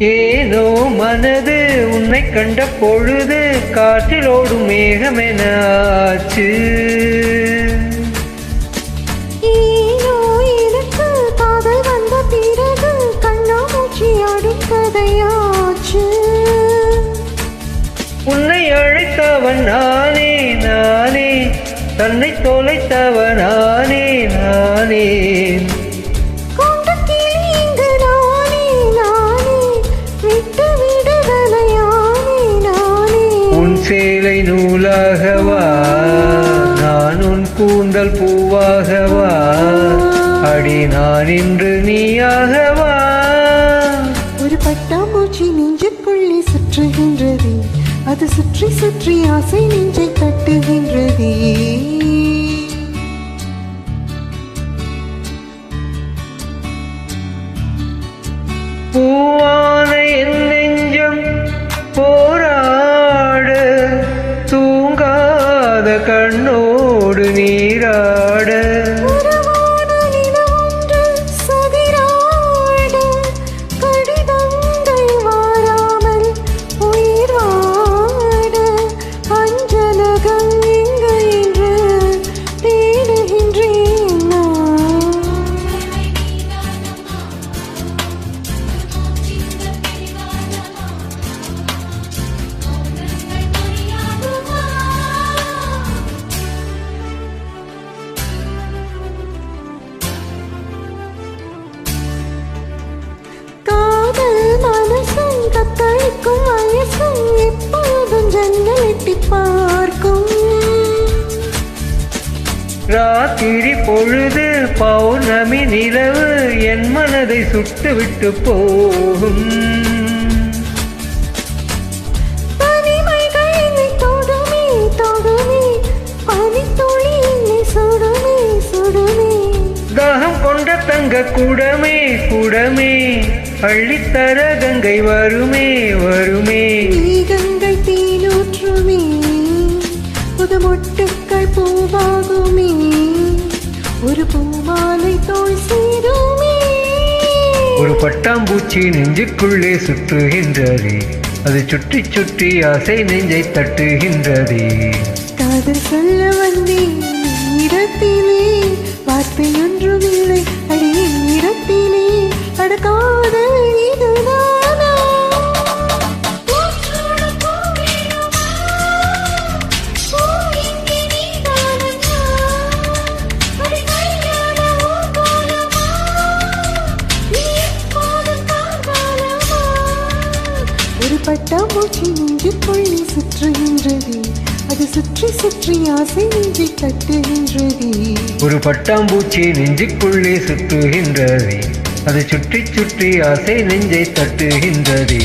ஏதோ மனது உன்னை கண்ட பொழுது காற்றிலோடும் மேகமென ஆச்சு ஏனோ உன்னை அழைத்தவன் நானே நானே தன்னை தொலைத்தவன் நூலாகவா? நான் உன் கூந்தல் பூவாகவா? அடி நான் இன்று நீயாகவா? ஒரு பட்டாம்பூச்சி நெஞ்சுக்குள்ளே சுற்றுகின்றது. அது சுற்றி சுற்றி ஆசை நெஞ்சை கட்டுகின்றதே பூவான கண்ணோடு நீரா மனசும் கத்தளிக்கும் வயசும் எப்பொழுதும் ஜன்னல் பார்க்கும். ராத்திரி பொழுது பௌர்ணமி நிலவு என் மனதை சுட்டுவிட்டு போகும். தங்க குடமே குடமே. அள்ளித்தர கங்கை வருமே வருமே. மேகங்கள் தேனூற்றுமே. புது மொட்டுக்கள் பூவாகுமே. ஒரு பூமாலை தோல் சேருமே. ஒரு பட்டாம்பூச்சி நெஞ்சுக்குள்ளே சுற்றுகின்றதே. அது சுற்றி சுற்றி ஆசை நெஞ்சை தட்டுகின்றதே. காதல் சொல்ல வந்தேன் இடத்திலே. பட்டாம்பூச்சி நெஞ்சுக்குள்ளே சுற்றுகின்றது அது சுற்றி சுற்றி ஆசை நெஞ்சை தட்டுகின்றது ஒரு பட்டாம்பூச்சி நெஞ்சுக்குள்ளே சுற்றுகின்றது அது சுற்றி சுற்றி ஆசை நெஞ்சை தட்டுகின்றதே.